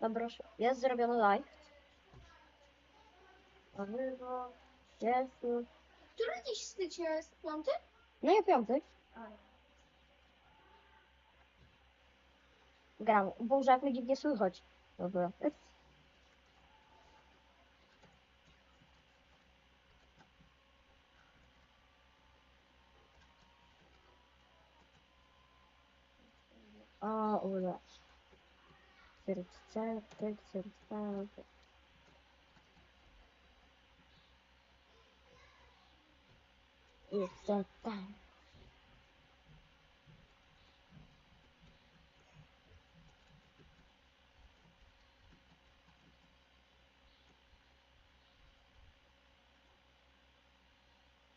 Dobra, jest zrobiony live. Na żywo. Jest już. Który dziś stycznia jest? Piąty? No i piąty. Gram. Boże, jak mnie dziwnie słychać. Dobra. O, ura. Serce, serce, serce. Jestem tam.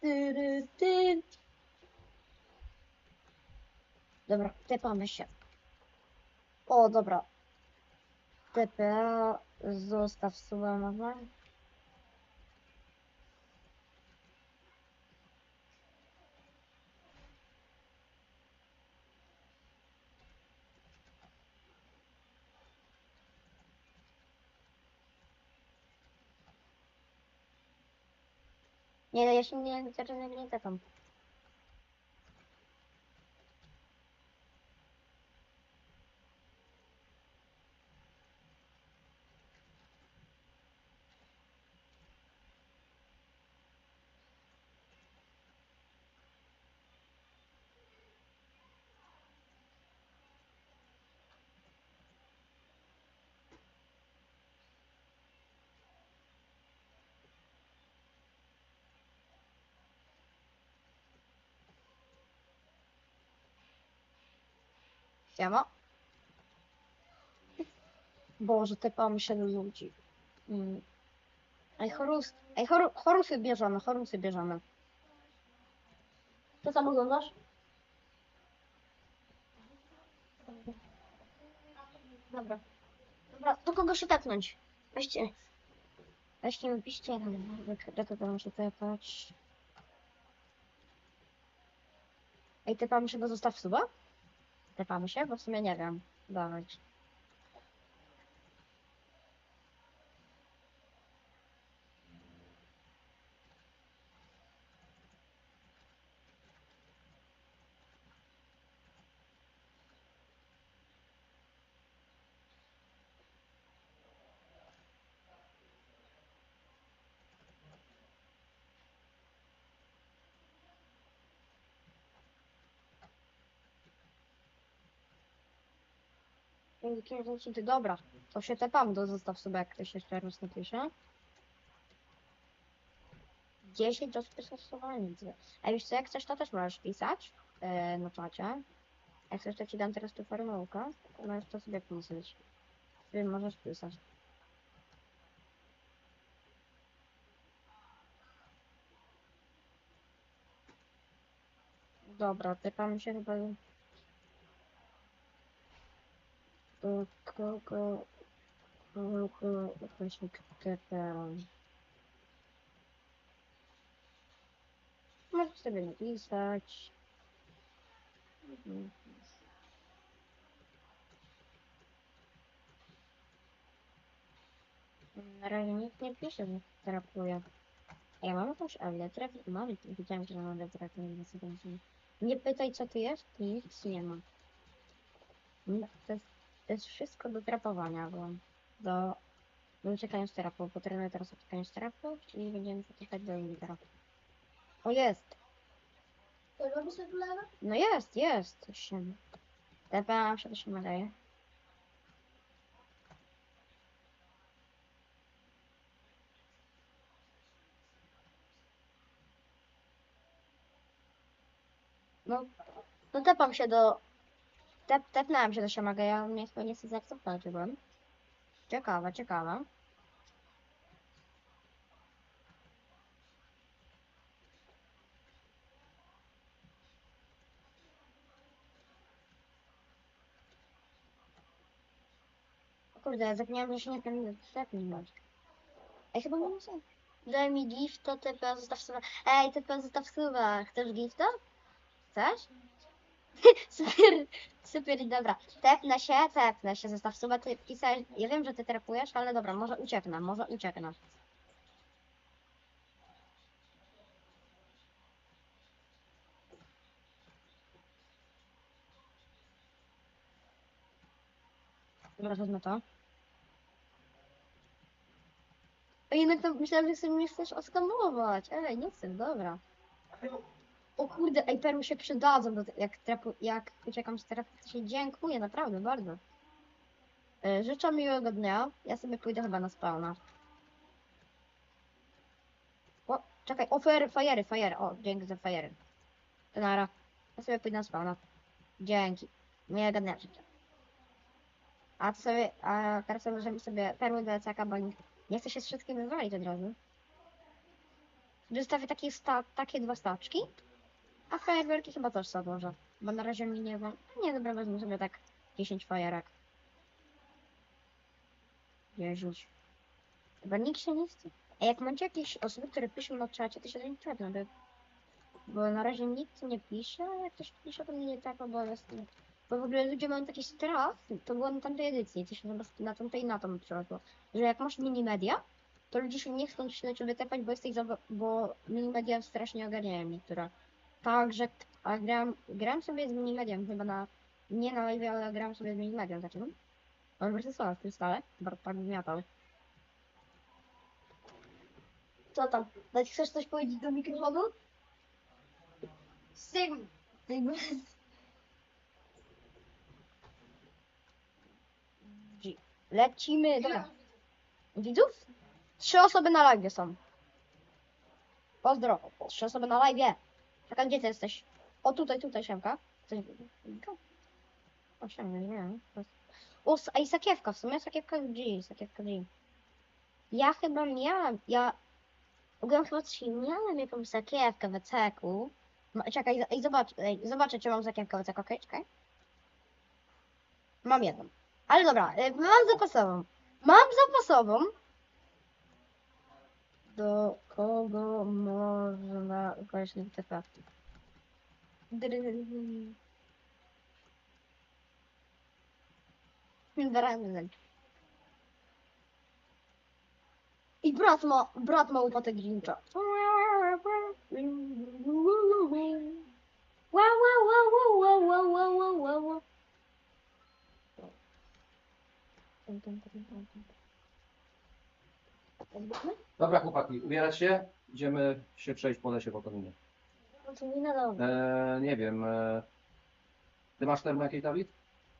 Tyry, ty. Dobra, tepamy się. O, dobra. TPA, zostaw suba może. Nie, się nie, zaraz nie, nie tepam. Siema. Boże, tepamy się do ludzi. Mm. Ej, chorus, ej, choru, chorusy bierzemy, chorusy bierzemy. Co tam oglądasz? Dobra. Dobra, do kogo się tepnąć? Weźcie. Weźcie mi piszcie, do kogo mam się tepać. Ej, tepamy się do zostaw suba? Tepamy się? Bo w sumie nie wiem. Dawać. Jakie rzeczy, dobra. To się tepam do zostaw sobie, jak ktoś jeszcze raz napisze. 10 do przystosowania. A wiesz co, jak chcesz, to też możesz pisać e, na czacie. Jak chcesz, to ci dam teraz tu formułkę. to Możesz to sobie pisać. Ty możesz pisać. Dobra, tepam się chyba do kogo kogo właśnie tepam. Możesz sobie napisać. Mhm. Na razie nikt nie pisze, że terapuje. Ja mam jakąś letrę? Mam, widziałem, że mam letrę, to nie co Nie pytaj, co tu jest, nic nie ma. Nie, To jest, to jest wszystko do trapowania, bo do... Do uciekania z terapu, bo trenuję teraz uciekanie z terapu i będziemy uciekać do terapii. O, jest! To robi sobie lewa? No jest, jest! Coś się... Się to się nadaje. No, no tepam się do... Tep, tepnąłem się do Siamaga, ja mnie chyba nie chcę zaakceptować chyba. Ciekawe, ciekawe. Kurde, zapomniałem, że się nie ten tepnąć. Ej, chyba nie muszę. Daj mi gift, to TP zostaw suba. Ej, TP zostaw suba. Chcesz gifta? Chcesz? Super, super, dobra. Tepnę się, tepnę się, zostaw suba, ty pisałeś, ja wiem, że ty trapujesz, ale dobra, może ucieknę, może ucieknę. Dobra, wezmę to. A jednak to myślałem, że chcesz mnie chcesz oskamować. Ej, nie chcę, dobra. O kurde, ej, perły się przydadzą, do, te- jak, trapu, jak uciekam z trapu, to się dziękuję, naprawdę, bardzo. E, Życzę miłego dnia. Ja sobie pójdę chyba na spawna. O, czekaj, o, fajery, fajery, fajery. O, dzięki za fajery. To nara. Ja sobie pójdę na spawna. Dzięki. Miłego dnia życzę. A to sobie, a teraz możemy sobie perły do lecaka, bo nie, nie chcę się z wszystkim wywalić od razu. Zostawię takie, sta, takie dwa staczki. A fajerwerki chyba też są może. Bo na razie mi nie wiem. Nie, dobra, wezmę sobie tak 10 fajerek. 10. Chyba nikt się nie chce. A jak macie jakieś osoby, które piszą na czacie, to się do nich czepnę, bo, bo na razie nikt nie pisze, a jak ktoś pisze, to mnie nie tak, bo jest... Bo w ogóle ludzie mają taki strach, to było na tamtej edycji, to się na, tamtej na tą przyszło, że jak masz mini media, to ludzie się nie chcą się na ciebie tepać, bo jesteś za... bo mini media strasznie ogarniają niektóre. Także, a gram, gram sobie z minimedium chyba na, nie na live, ale gram sobie z minimedium, zaczynam. On wersja słowa w tym stale, bardzo tak zmiatał. Co tam? Dać chcesz coś powiedzieć do mikrofonu? Sygm. G. Lecimy, dobra. Widzów? Trzy osoby na live są. Pozdro. Trzy osoby na live. Czekaj, gdzie ty jesteś? O, tutaj, tutaj, Siemka. Coś... O, Siemka, nie wiem. O, a i sakiewka, w sumie sakiewka G, sakiewka. Ja chyba miałam, ja... Ogólnie chyba coś miałem jakąś sakiewkę w ceku. Czekaj, ej, zobacz, ej, zobaczę, czy mam sakiewkę w ceku, okej, czekaj. Mam jedną. Ale dobra, y, mam zapasową. Mam zapasową. Do kogo można właśnie TP? Drędzeń. I brat ma, brat ma łopatę Grincha. Wow, Dobra chłopaki, ubierać się? Idziemy się przejść po lesie w Otominie. No to nie na domu. Eee, nie wiem. E... Ty masz termo jakieś, Dawid?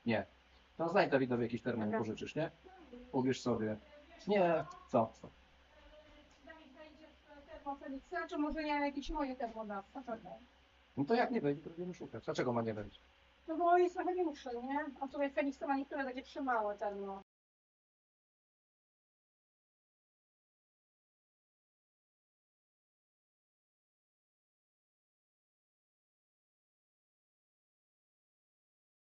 Nie. To znajdź Dawidowi jakiś termo Dobra. pożyczysz, nie? Ubierz sobie. Nie, co? co? Termofelixa, czy może ja jakieś moje termodawca? No to jak nie wejdzie, to będziemy szukać. Dlaczego ma nie wejść? No bo jest trochę większe, nie? A tutaj Felixa ma niektóre takie trzy małe termo.